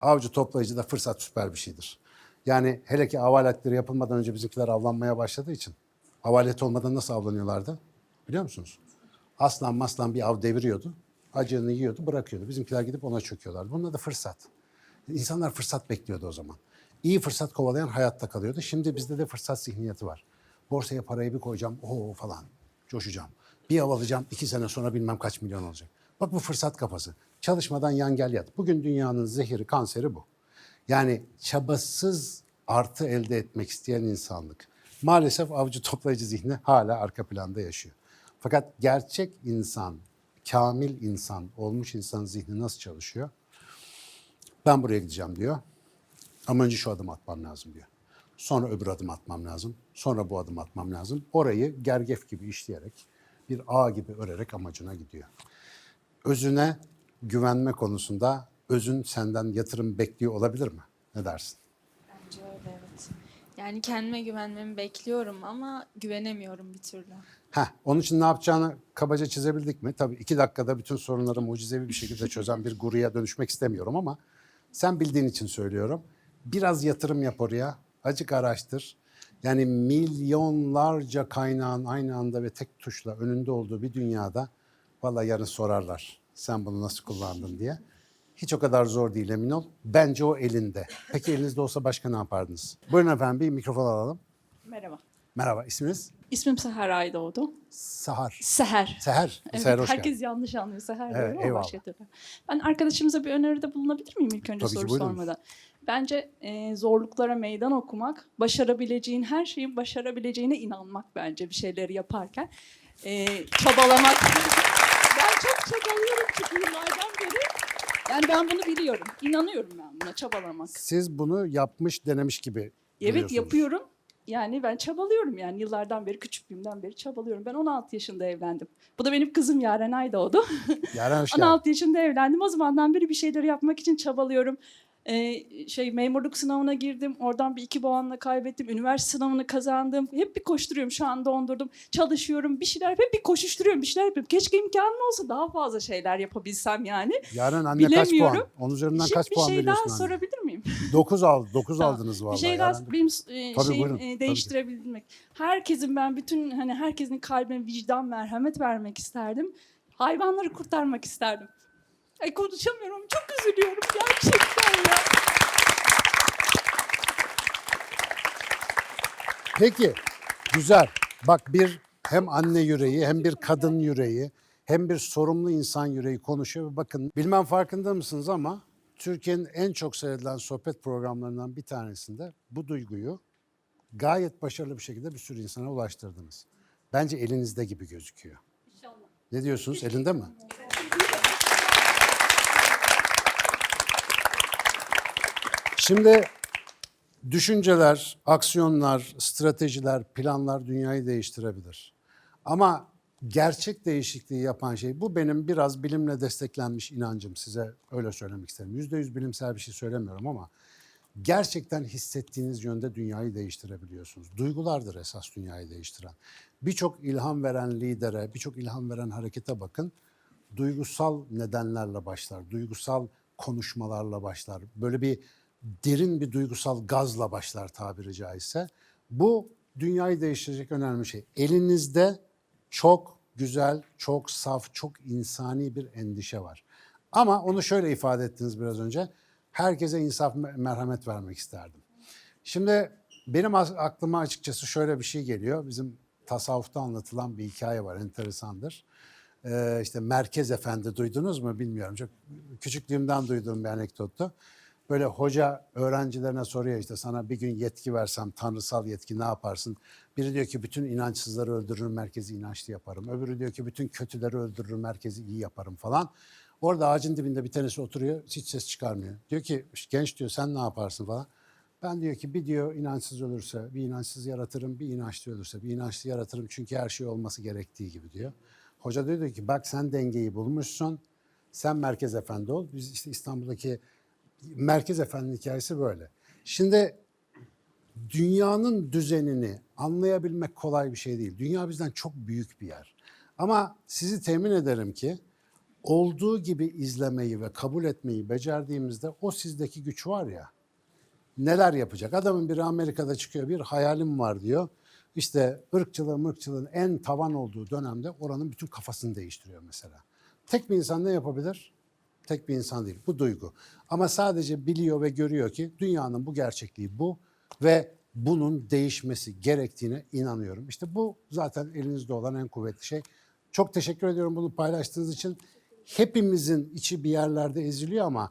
avcı toplayıcıda fırsat süper bir şeydir. Yani hele ki av aletleri yapılmadan önce bizimkiler avlanmaya başladığı için av aleti olmadan nasıl avlanıyorlardı? Biliyor musunuz? Aslan maslan bir av deviriyordu. Acığını yiyordu, bırakıyordu. Bizimkiler gidip ona çöküyorlardı. Bunun adı fırsat. İnsanlar fırsat bekliyordu o zaman. İyi fırsat kovalayan hayatta kalıyordu. Şimdi bizde de fırsat zihniyeti var. Borsaya parayı bir koyacağım, o falan coşacağım. Bir av alacağım, iki sene sonra bilmem kaç milyon olacak. Bak bu fırsat kafası. Çalışmadan yan gel yat. Bugün dünyanın zehiri, kanseri bu. Yani çabasız artı elde etmek isteyen insanlık. Maalesef avcı toplayıcı zihni hala arka planda yaşıyor. Fakat gerçek insan, kamil insan, olmuş insan zihni nasıl çalışıyor? Ben buraya gideceğim diyor. Ama önce şu adım atmam lazım diyor. Sonra öbür adım atmam lazım. Sonra bu adım atmam lazım. Orayı gergef gibi işleyerek, bir ağ gibi örerek amacına gidiyor. Özüne güvenme konusunda özün senden yatırım bekliyor olabilir mi? Ne dersin? Bence öyle evet. Yani kendime güvenmemi bekliyorum ama güvenemiyorum bir türlü. Heh, onun için ne yapacağını kabaca çizebildik mi? Tabii iki dakikada bütün sorunları mucizevi bir şekilde çözen bir guruya dönüşmek istemiyorum ama sen bildiğin için söylüyorum. Biraz yatırım yap oraya, acık araştır. Yani milyonlarca kaynağın aynı anda ve tek tuşla önünde olduğu bir dünyada vallahi yarın sorarlar sen bunu nasıl kullandın diye. Hiç o kadar zor değil emin ol. Bence o elinde. Peki elinizde olsa başka ne yapardınız? Buyurun efendim bir mikrofon alalım. Merhaba. Merhaba isminiz? İsmim Seher Aydoğdu. Sahar. Seher. Seher. Evet, Seher hoş herkes geldin. yanlış anlıyor Seher Evet, diyorum ama başka türlü. Ben arkadaşımıza bir öneride bulunabilir miyim ilk önce Tabii soru sormadan? Bence e, zorluklara meydan okumak, başarabileceğin her şeyin başarabileceğine inanmak bence bir şeyleri yaparken. E, çabalamak. Ben çok çabalıyorum çünkü yıllardan beri. Yani ben bunu biliyorum. İnanıyorum ben buna çabalamak. Siz bunu yapmış, denemiş gibi Evet yapıyorum. Yani ben çabalıyorum yani yıllardan beri küçüklüğümden beri çabalıyorum. Ben 16 yaşında evlendim. Bu da benim kızım Yaren Ay doğdu. Yaren hoş geldin. 16 yaşında evlendim. O zamandan beri bir şeyleri yapmak için çabalıyorum. Ee, şey memurluk sınavına girdim. Oradan bir iki puanla kaybettim. Üniversite sınavını kazandım. Hep bir koşturuyorum. Şu an dondurdum. Çalışıyorum. Bir şeyler hep bir koşuşturuyorum. Bir şeyler yapıyorum. Keşke imkanım olsa daha fazla şeyler yapabilsem yani. Yaren anne kaç puan? Onun üzerinden Şimdi kaç bir puan şey daha veriyorsun anne? sorabilir miyim? 9 aldı. 9 Tamam. aldınız vallahi. Bir şey daha benim e, Tabii, şeyim buyurun. e, Tabii değiştirebilmek. Herkesin ben bütün hani herkesin kalbine vicdan, merhamet vermek isterdim. Hayvanları kurtarmak isterdim. Ay konuşamıyorum. Çok üzülüyorum gerçekten ya. Peki. Güzel. Bak bir hem anne yüreği hem bir kadın yüreği hem bir sorumlu insan yüreği konuşuyor. Bakın bilmem farkında mısınız ama Türkiye'nin en çok seyredilen sohbet programlarından bir tanesinde bu duyguyu gayet başarılı bir şekilde bir sürü insana ulaştırdınız. Bence elinizde gibi gözüküyor. İnşallah. Ne diyorsunuz? Elinde mi? Şimdi düşünceler, aksiyonlar, stratejiler, planlar dünyayı değiştirebilir. Ama gerçek değişikliği yapan şey bu benim biraz bilimle desteklenmiş inancım size öyle söylemek isterim. Yüzde yüz bilimsel bir şey söylemiyorum ama gerçekten hissettiğiniz yönde dünyayı değiştirebiliyorsunuz. Duygulardır esas dünyayı değiştiren. Birçok ilham veren lidere, birçok ilham veren harekete bakın. Duygusal nedenlerle başlar, duygusal konuşmalarla başlar. Böyle bir derin bir duygusal gazla başlar tabiri caizse. Bu dünyayı değiştirecek önemli şey. Elinizde çok güzel, çok saf, çok insani bir endişe var. Ama onu şöyle ifade ettiniz biraz önce. Herkese insaf, merhamet vermek isterdim. Şimdi benim aklıma açıkçası şöyle bir şey geliyor. Bizim tasavvufta anlatılan bir hikaye var, enteresandır. Ee, işte Merkez Efendi duydunuz mu bilmiyorum. Çok küçüklüğümden duyduğum bir anekdottu. Böyle hoca öğrencilerine soruyor işte sana bir gün yetki versem, tanrısal yetki ne yaparsın? Biri diyor ki bütün inançsızları öldürürüm, merkezi inançlı yaparım. Öbürü diyor ki bütün kötüleri öldürürüm, merkezi iyi yaparım falan. Orada ağacın dibinde bir tanesi oturuyor, hiç ses çıkarmıyor. Diyor ki genç diyor sen ne yaparsın falan. Ben diyor ki bir diyor inançsız ölürse bir inançsız yaratırım, bir inançlı ölürse bir inançlı yaratırım. Çünkü her şey olması gerektiği gibi diyor. Hoca diyor ki bak sen dengeyi bulmuşsun, sen merkez efendi ol. Biz işte İstanbul'daki merkez efendi hikayesi böyle. Şimdi dünyanın düzenini anlayabilmek kolay bir şey değil. Dünya bizden çok büyük bir yer. Ama sizi temin ederim ki olduğu gibi izlemeyi ve kabul etmeyi becerdiğimizde o sizdeki güç var ya neler yapacak? Adamın biri Amerika'da çıkıyor bir hayalim var diyor. İşte ırkçılığın mırkçılığın en tavan olduğu dönemde oranın bütün kafasını değiştiriyor mesela. Tek bir insan ne yapabilir? Tek bir insan değil. Bu duygu. Ama sadece biliyor ve görüyor ki dünyanın bu gerçekliği bu ve bunun değişmesi gerektiğine inanıyorum. İşte bu zaten elinizde olan en kuvvetli şey. Çok teşekkür ediyorum bunu paylaştığınız için. Hepimizin içi bir yerlerde eziliyor ama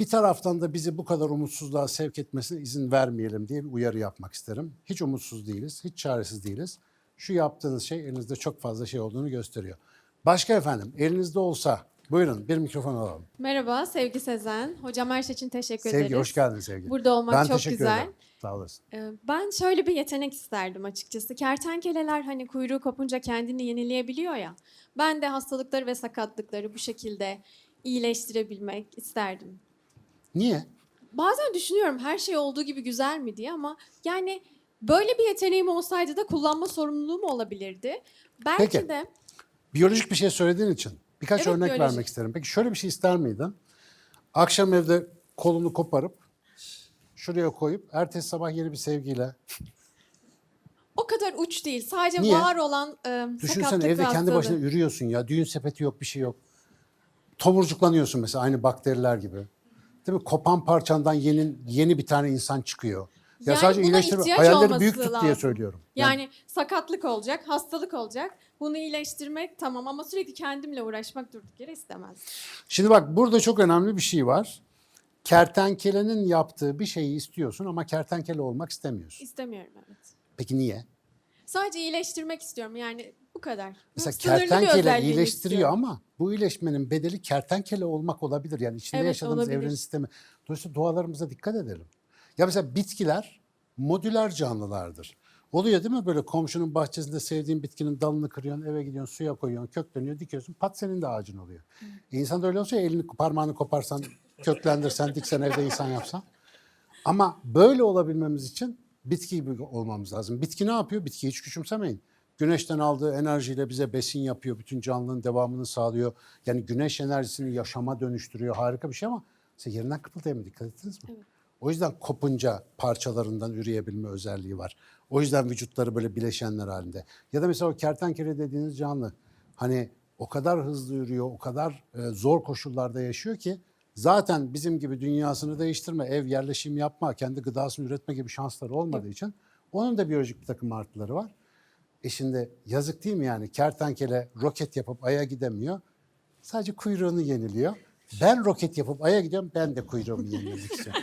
bir taraftan da bizi bu kadar umutsuzluğa sevk etmesine izin vermeyelim diye bir uyarı yapmak isterim. Hiç umutsuz değiliz, hiç çaresiz değiliz. Şu yaptığınız şey elinizde çok fazla şey olduğunu gösteriyor. Başka efendim elinizde olsa buyurun bir mikrofon alalım. Merhaba Sevgi Sezen. Hocam her şey için teşekkür ederiz. Sevgi hoş geldin Sevgi. Burada olmak ben çok teşekkür güzel. ederim. Sağ olasın. Ee, Ben şöyle bir yetenek isterdim açıkçası. Kertenkeleler hani kuyruğu kopunca kendini yenileyebiliyor ya. Ben de hastalıkları ve sakatlıkları bu şekilde iyileştirebilmek isterdim. Niye? Bazen düşünüyorum her şey olduğu gibi güzel mi diye ama yani böyle bir yeteneğim olsaydı da kullanma sorumluluğum olabilirdi. Belki Peki. de Biyolojik bir şey söylediğin için birkaç Evet, örnek biyolojik. vermek isterim. Peki şöyle bir şey ister miydin? Akşam evde kolunu koparıp şuraya koyup ertesi sabah yeni bir sevgiyle o kadar uç değil. Sadece Niye? var olan e, Düşünsene sakatlık evde kendi başına ürüyorsun ya. Düğün sepeti yok, bir şey yok. Tomurcuklanıyorsun mesela aynı bakteriler gibi. Değil mi? Kopan parçandan yeni yeni bir tane insan çıkıyor. Ya Yani sadece buna iyileştirme, ihtiyaç hayalleri büyük tut diye söylüyorum. Yani sakatlık olacak, hastalık olacak. Bunu iyileştirmek tamam ama sürekli kendimle uğraşmak durduk yere istemez. Şimdi bak burada çok önemli bir şey var. Kertenkelenin yaptığı bir şeyi istiyorsun ama kertenkele olmak istemiyorsun. İstemiyorum evet. Peki niye? Sadece iyileştirmek istiyorum yani bu kadar. Mesela bir kertenkele iyileştiriyor istiyorum. ama bu iyileşmenin bedeli kertenkele olmak olabilir. Yani içinde Evet, yaşadığımız olabilir. evrenin sistemi. Dolayısıyla dualarımıza dikkat edelim. Ya mesela bitkiler modüler canlılardır. Oluyor değil mi böyle komşunun bahçesinde sevdiğin bitkinin dalını kırıyorsun, eve gidiyorsun, suya koyuyorsun, kökleniyor, dikiyorsun. Pat senin de ağacın oluyor. E insan da öyle olsa elini parmağını koparsan, köklendirsen, diksen evde insan yapsan. Ama böyle olabilmemiz için bitki gibi olmamız lazım. Bitki ne yapıyor? Bitkiyi hiç küçümsemeyin. Güneşten aldığı enerjiyle bize besin yapıyor. Bütün canlının devamını sağlıyor. Yani güneş enerjisini yaşama dönüştürüyor. Harika bir şey ama size yerinden kıpıldayamıyor. Dikkat ettiniz mi? O yüzden kopunca parçalarından üreyebilme özelliği var. O yüzden vücutları böyle bileşenler halinde. Ya da mesela o kertenkele dediğiniz canlı hani o kadar hızlı yürüyor, o kadar e, zor koşullarda yaşıyor ki zaten bizim gibi dünyasını değiştirme, ev yerleşim yapma, kendi gıdasını üretme gibi şansları olmadığı için onun da biyolojik bir takım artıları var. E şimdi yazık değil mi yani kertenkele roket yapıp aya gidemiyor. Sadece kuyruğunu yeniliyor. Ben roket yapıp aya gidiyorum ben de kuyruğumu yenilemek istiyorum.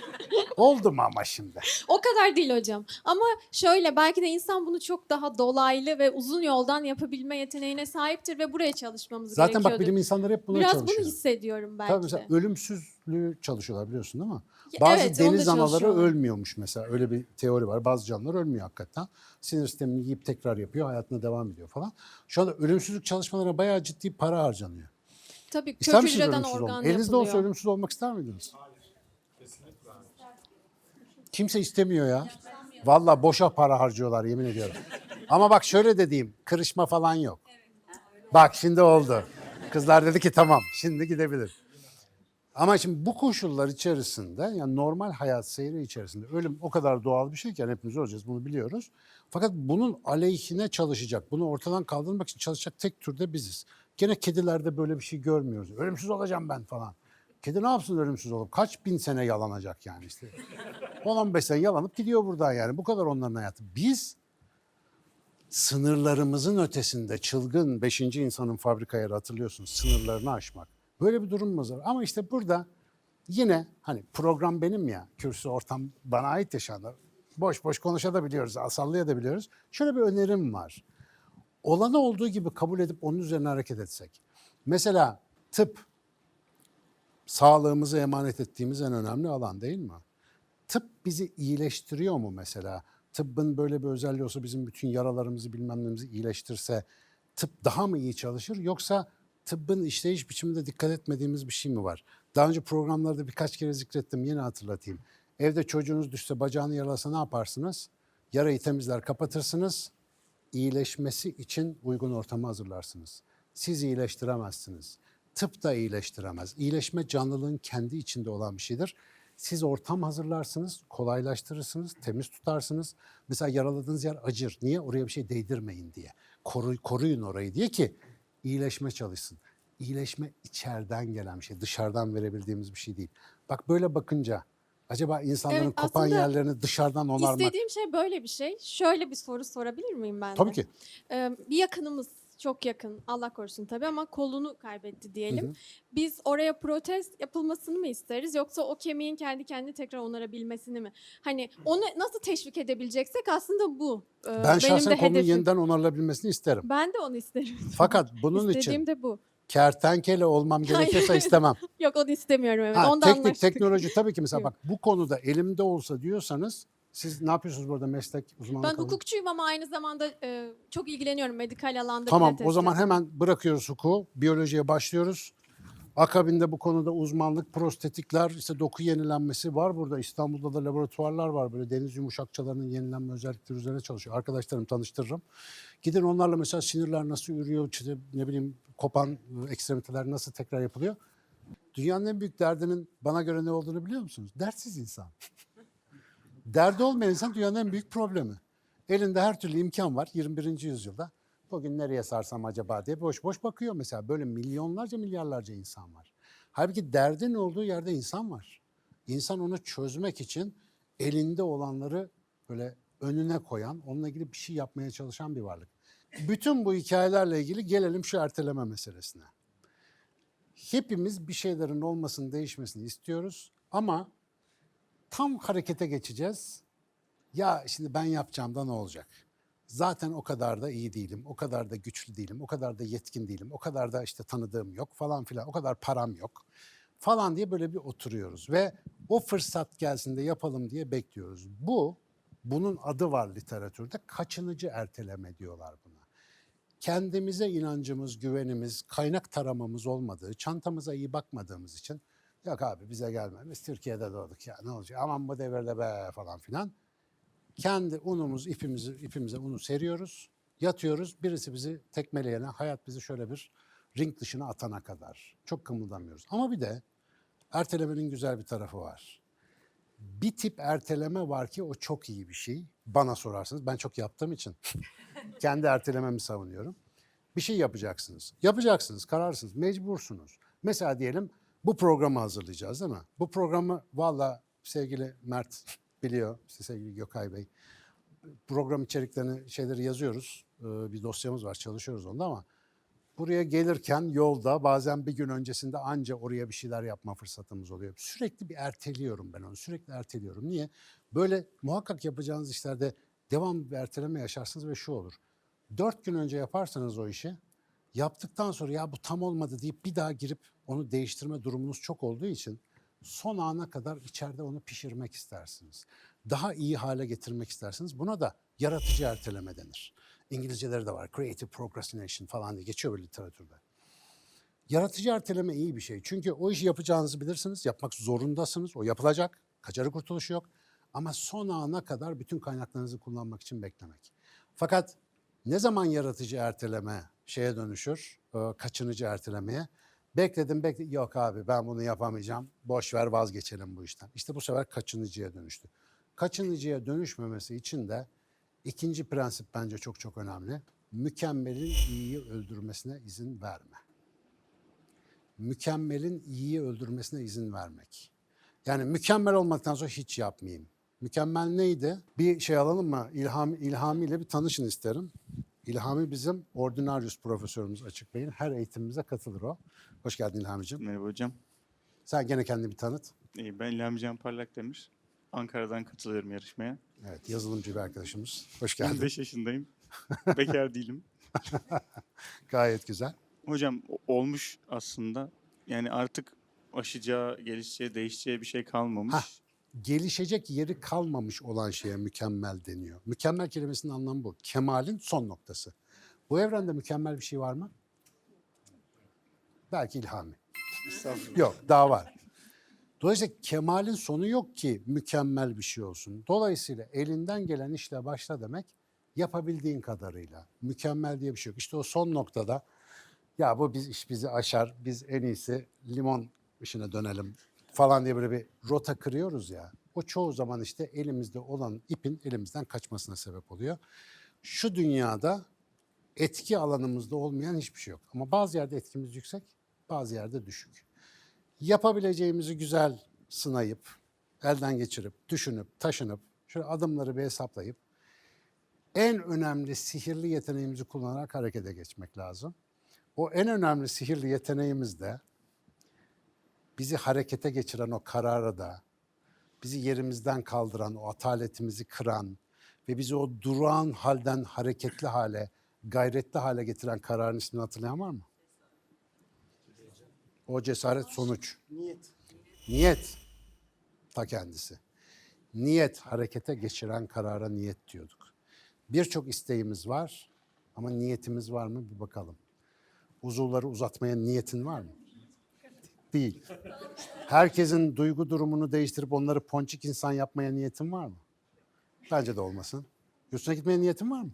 Oldu mu ama şimdi? O kadar değil hocam. Ama şöyle belki de insan bunu çok daha dolaylı ve uzun yoldan yapabilme yeteneğine sahiptir ve buraya çalışmamız Zaten bak gerekiyordur. bilim insanları hep buna Biraz çalışıyor. bunu hissediyorum belki Tabii mesela de. ölümsüzlüğü çalışıyorlar biliyorsun değil mi? Ya Bazı evet, onu da deniz anaları ölmüyormuş mesela. Öyle bir teori var. Bazı canlılar ölmüyor hakikaten. Sinir sistemini yiyip tekrar yapıyor, hayatına devam ediyor falan. Şu anda ölümsüzlük çalışmalarına bayağı ciddi para harcanıyor. Tabii İster kök misiniz hücreden ölümsüz organ olmak? Elinizde olsa yapılıyor. ölümsüz olmak ister miydiniz? Kimse istemiyor ya. Vallahi boşa para harcıyorlar yemin ediyorum. Ama bak şöyle de diyeyim, kırışma falan yok. Bak şimdi oldu. Kızlar dedi ki tamam, şimdi gidebilir. Ama şimdi bu koşullar içerisinde, yani normal hayat seyri içerisinde ölüm o kadar doğal bir şey ki yani hepimiz öleceğiz bunu biliyoruz. Fakat bunun aleyhine çalışacak, bunu ortadan kaldırmak için çalışacak tek türde biziz. Gene kedilerde böyle bir şey görmüyoruz. Ölümsüz olacağım ben falan. Kedi ne yapsın ölümsüz olup? Kaç bin sene yalanacak yani işte. 10-15 sene yalanıp gidiyor buradan yani. Bu kadar onların hayatı. Biz sınırlarımızın ötesinde çılgın 5. insanın fabrika yeri hatırlıyorsunuz sınırlarını aşmak. Böyle bir durumumuz var. Ama işte burada yine hani program benim ya, kürsü ortam bana ait ya şu anda. Boş boş konuşabiliyoruz, sallayabiliyoruz. Şöyle bir önerim var. Olanı olduğu gibi kabul edip onun üzerine hareket etsek. Mesela tıp, sağlığımızı emanet ettiğimiz en önemli alan değil mi? Tıp bizi iyileştiriyor mu mesela? Tıbbın böyle bir özelliği olsa bizim bütün yaralarımızı bilmem neyimizi iyileştirse tıp daha mı iyi çalışır? Yoksa tıbbın işleyiş biçiminde dikkat etmediğimiz bir şey mi var? Daha önce programlarda birkaç kere zikrettim yine hatırlatayım. Evde çocuğunuz düşse bacağını yaralasa ne yaparsınız? Yarayı temizler kapatırsınız. İyileşmesi için uygun ortamı hazırlarsınız. Siz iyileştiremezsiniz. tıp da iyileştiremez. İyileşme canlılığın kendi içinde olan bir şeydir. Siz ortam hazırlarsınız, kolaylaştırırsınız, temiz tutarsınız. Mesela yaraladığınız yer acır. Niye? Oraya bir şey değdirmeyin diye. Koru, koruyun orayı diye ki iyileşme çalışsın. İyileşme içeriden gelen bir şey, dışarıdan verebildiğimiz bir şey değil. Bak böyle bakınca acaba insanların Evet, kopan yerlerini dışarıdan onarmak... İstediğim şey böyle bir şey. Şöyle bir soru sorabilir miyim ben de? Tabii ki. Ee, bir yakınımız çok yakın Allah korusun tabii ama kolunu kaybetti diyelim. Biz oraya protez yapılmasını mı isteriz yoksa o kemiğin kendi kendini tekrar onarabilmesini mi? Hani onu nasıl teşvik edebileceksek aslında bu. Ee, Ben benim şahsen de konunun hedefim. yeniden onarılabilmesini isterim. Ben de onu isterim. Fakat bunun İstediğim için de bu. kertenkele olmam gerekiyorsa istemem. Yok onu istemiyorum evet. Ha, Onda teknik, anlaştık. teknoloji tabii ki mesela bak bu konuda elimde olsa diyorsanız siz ne yapıyorsunuz burada meslek uzmanlık Ben hukukçuyum ama aynı zamanda e, çok ilgileniyorum medikal alanda. Tamam o zaman hemen bırakıyoruz hukuku, biyolojiye başlıyoruz. Akabinde bu konuda uzmanlık, prostetikler, işte doku yenilenmesi var burada. İstanbul'da da laboratuvarlar var böyle deniz yumuşakçalarının yenilenme özellikleri üzerine çalışıyor. Arkadaşlarım tanıştırırım. Gidin onlarla mesela sinirler nasıl ürüyor, işte ne bileyim kopan e, ekstremiteler nasıl tekrar yapılıyor. Dünyanın en büyük derdinin bana göre ne olduğunu biliyor musunuz? Dertsiz insan. Derdi olmayan insan dünyanın en büyük problemi. Elinde her türlü imkan var 21. yüzyılda. Bugün nereye sarsam acaba diye boş boş bakıyor mesela. Böyle milyonlarca milyarlarca insan var. Halbuki derdin olduğu yerde insan var. İnsan onu çözmek için elinde olanları böyle önüne koyan, onunla ilgili bir şey yapmaya çalışan bir varlık. Bütün bu hikayelerle ilgili gelelim şu erteleme meselesine. Hepimiz bir şeylerin olmasını, değişmesini istiyoruz ama tam harekete geçeceğiz. Ya şimdi ben yapacağım da ne olacak? Zaten o kadar da iyi değilim, o kadar da güçlü değilim, o kadar da yetkin değilim, o kadar da işte tanıdığım yok falan filan, o kadar param yok falan diye böyle bir oturuyoruz ve o fırsat gelsin de yapalım diye bekliyoruz. Bu, bunun adı var literatürde, kaçınıcı erteleme diyorlar buna. Kendimize inancımız, güvenimiz, kaynak taramamız olmadığı, çantamıza iyi bakmadığımız için yok abi bize gelme, biz Türkiye'de doğduk ya ne olacak aman bu devirde be falan filan kendi unumuz ipimizi ipimize unu seriyoruz. Yatıyoruz. Birisi bizi tekmeleyene, hayat bizi şöyle bir ring dışına atana kadar. Çok kımıldamıyoruz. Ama bir de ertelemenin güzel bir tarafı var. Bir tip erteleme var ki o çok iyi bir şey. Bana sorarsınız. Ben çok yaptığım için kendi ertelememi savunuyorum. Bir şey yapacaksınız. Yapacaksınız, kararsınız, mecbursunuz. Mesela diyelim bu programı hazırlayacağız değil mi? Bu programı valla sevgili Mert biliyor, işte sevgili Gökay Bey. Program içeriklerini, şeyleri yazıyoruz. Ee, Bir dosyamız var, çalışıyoruz onda ama buraya gelirken yolda bazen bir gün öncesinde anca oraya bir şeyler yapma fırsatımız oluyor. Sürekli bir erteliyorum ben onu, sürekli erteliyorum. Niye? Böyle muhakkak yapacağınız işlerde devam bir erteleme yaşarsınız ve şu olur. Dört gün önce yaparsanız o işi, yaptıktan sonra ya bu tam olmadı deyip bir daha girip onu değiştirme durumunuz çok olduğu için son ana kadar içeride onu pişirmek istersiniz. Daha iyi hale getirmek istersiniz. Buna da yaratıcı erteleme denir. İngilizceleri de var. Creative procrastination falan diye geçiyor böyle literatürde. Yaratıcı erteleme iyi bir şey. Çünkü o işi yapacağınızı bilirsiniz. Yapmak zorundasınız. O yapılacak. Kaçarı kurtuluşu yok. Ama son ana kadar bütün kaynaklarınızı kullanmak için beklemek. Fakat ne zaman yaratıcı erteleme şeye dönüşür, e, kaçınıcı ertelemeye? Bekledim bekledim, yok abi ben bunu yapamayacağım, boş ver vazgeçelim bu işten. İşte bu sefer kaçınıcıya dönüştü. Kaçınıcıya dönüşmemesi için de ikinci prensip bence çok çok önemli. Mükemmelin iyiyi öldürmesine izin verme. Mükemmelin iyiyi öldürmesine izin vermek. Yani mükemmel olmaktan sonra hiç yapmayayım. Mükemmel neydi? Bir şey alalım mı? İlham, İlhami ile bir tanışın isterim. İlhami bizim ordinarius profesörümüz Açık Bey'in. Her eğitimimize katılır o. Hoş geldin İlhami'ciğim. Merhaba hocam. Sen gene kendini bir tanıt. İyi, Ben İlhami Can Parlak Demir. Ankara'dan katılıyorum yarışmaya. Evet, yazılımcı bir arkadaşımız. Hoş geldin. 25 yaşındayım. Bekar değilim. Gayet güzel. Hocam olmuş aslında. Yani artık aşacağı, gelişeceği, değişeceği bir şey kalmamış. Hah. Gelişecek yeri kalmamış olan şeye mükemmel deniyor. Mükemmel kelimesinin anlamı bu. Kemalin son noktası. Bu evrende mükemmel bir şey var mı? Belki İlhami. Yok, daha var. Dolayısıyla kemalin sonu yok ki mükemmel bir şey olsun. Dolayısıyla elinden gelen işle başla demek yapabildiğin kadarıyla. Mükemmel diye bir şey yok. İşte o son noktada ya bu biz iş bizi aşar, biz en iyisi limon işine dönelim falan diye böyle bir rota kırıyoruz ya. O çoğu zaman işte elimizde olan ipin elimizden kaçmasına sebep oluyor. Şu dünyada etki alanımızda olmayan hiçbir şey yok. Ama bazı yerde etkimiz yüksek, bazı yerde düşük. Yapabileceğimizi güzel sınayıp, elden geçirip, düşünüp, taşınıp, şöyle adımları bir hesaplayıp en önemli sihirli yeteneğimizi kullanarak harekete geçmek lazım. O en önemli sihirli yeteneğimiz de bizi harekete geçiren o kararı da, bizi yerimizden kaldıran, o ataletimizi kıran ve bizi o durağan halden hareketli hale, gayretli hale getiren kararın ismini hatırlayan var mı? O cesaret sonuç. Niyet. Niyet ta kendisi. Niyet harekete geçiren karara niyet diyorduk. Birçok isteğimiz var ama niyetimiz var mı bir bakalım. Uzuvları uzatmaya niyetin var mı? Değil. Herkesin duygu durumunu değiştirip onları ponçik insan yapmaya niyetin var mı? Bence de olmasın. Yurt dışına gitmeye niyetin var mı?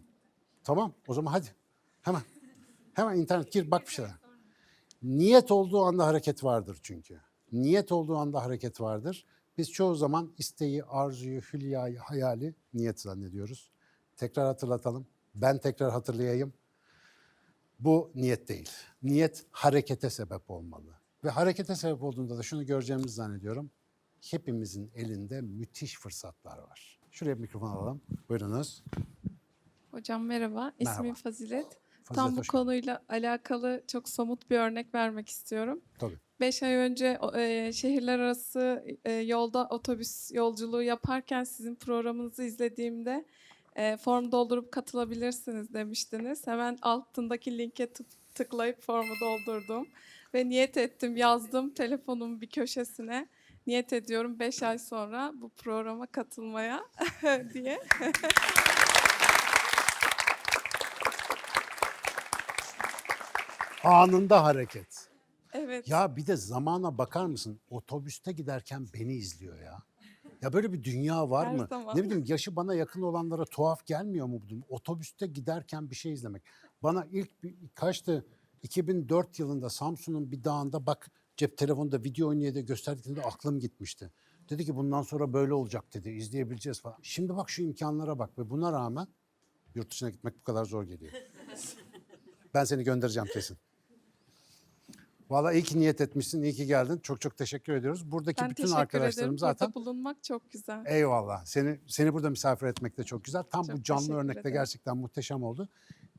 Tamam o zaman hadi. Hemen. Hemen internet gir bak bir şeyler. Niyet olduğu anda hareket vardır çünkü. Niyet olduğu anda hareket vardır. Biz çoğu zaman isteği, arzuyu, hülyayı, hayali niyet zannediyoruz. Tekrar hatırlatalım. Ben tekrar hatırlayayım. Bu niyet değil. Niyet harekete sebep olmalı. Ve harekete sebep olduğunda da şunu göreceğimizi zannediyorum. Hepimizin elinde müthiş fırsatlar var. Şuraya bir mikrofon alalım. Buyurunuz. Hocam merhaba, ismim Merhaba. Fazilet. Fazilet, Tam bu konuyla alakalı çok somut bir örnek vermek istiyorum. Tabii. Beş ay önce e, şehirler arası e, yolda otobüs yolculuğu yaparken sizin programınızı izlediğimde e, form doldurup katılabilirsiniz demiştiniz. Hemen altındaki linke tık- tıklayıp formu doldurdum ve niyet ettim, yazdım telefonumun bir köşesine. Niyet ediyorum 5 ay sonra bu programa katılmaya diye. Anında hareket. Evet. Ya bir de zamana bakar mısın? Otobüste giderken beni izliyor ya. Ya böyle bir dünya var Her mı? zaman. Ne bileyim yaşı bana yakın olanlara tuhaf gelmiyor mu bu? Otobüste giderken bir şey izlemek. Bana ilk bir, kaçtı 2004 yılında Samsun'un bir dağında bak cep telefonunda video oynuyor diye gösterdiklerinde aklım gitmişti. Dedi ki bundan sonra böyle olacak dedi izleyebileceğiz falan. Şimdi bak şu imkanlara bak ve buna rağmen yurt dışına gitmek bu kadar zor geliyor. ben seni göndereceğim kesin. Valla iyi ki niyet etmişsin, iyi ki geldin. Çok çok teşekkür ediyoruz. Buradaki Ben bütün arkadaşlarım ederim. zaten Burada bulunmak çok güzel. eyvallah. Seni seni burada misafir etmek de çok güzel. Tam Çok bu canlı örnekte ederim. gerçekten muhteşem oldu.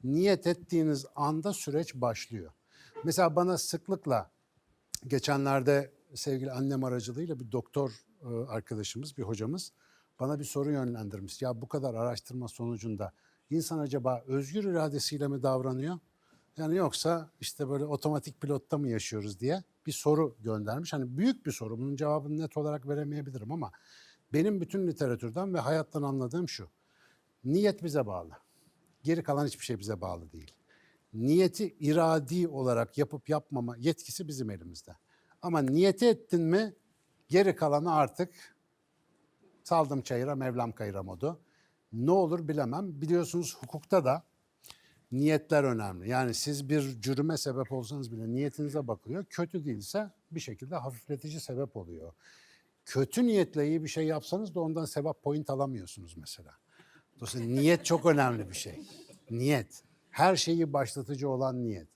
Niyet ettiğiniz anda süreç başlıyor. Mesela bana sıklıkla geçenlerde sevgili annem aracılığıyla bir doktor e, arkadaşımız, bir hocamız bana bir soru yönlendirmiş. Ya bu kadar araştırma sonucunda insan acaba özgür iradesiyle mi davranıyor? Yani yoksa işte böyle otomatik pilotta mı yaşıyoruz diye bir soru göndermiş. Hani büyük bir soru. Bunun cevabını net olarak veremeyebilirim ama benim bütün literatürden ve hayattan anladığım şu. Niyet bize bağlı. Geri kalan hiçbir şey bize bağlı değil. Niyeti iradi olarak yapıp yapmama yetkisi bizim elimizde. Ama niyeti ettin mi geri kalanı artık saldım çayıra Mevlam kayıra modu. Ne olur bilemem. Biliyorsunuz hukukta da niyetler önemli. Yani siz bir cürüme sebep olsanız bile niyetinize bakılıyor. Kötü değilse bir şekilde hafifletici sebep oluyor. Kötü niyetle iyi bir şey yapsanız da ondan sevap point alamıyorsunuz mesela. Dolayısıyla niyet çok önemli bir şey. Niyet. Her şeyi başlatıcı olan niyet.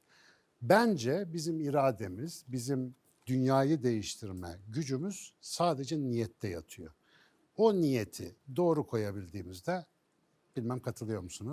Bence bizim irademiz, bizim dünyayı değiştirme gücümüz sadece niyette yatıyor. O niyeti doğru koyabildiğimizde bilmem katılıyor musunuz?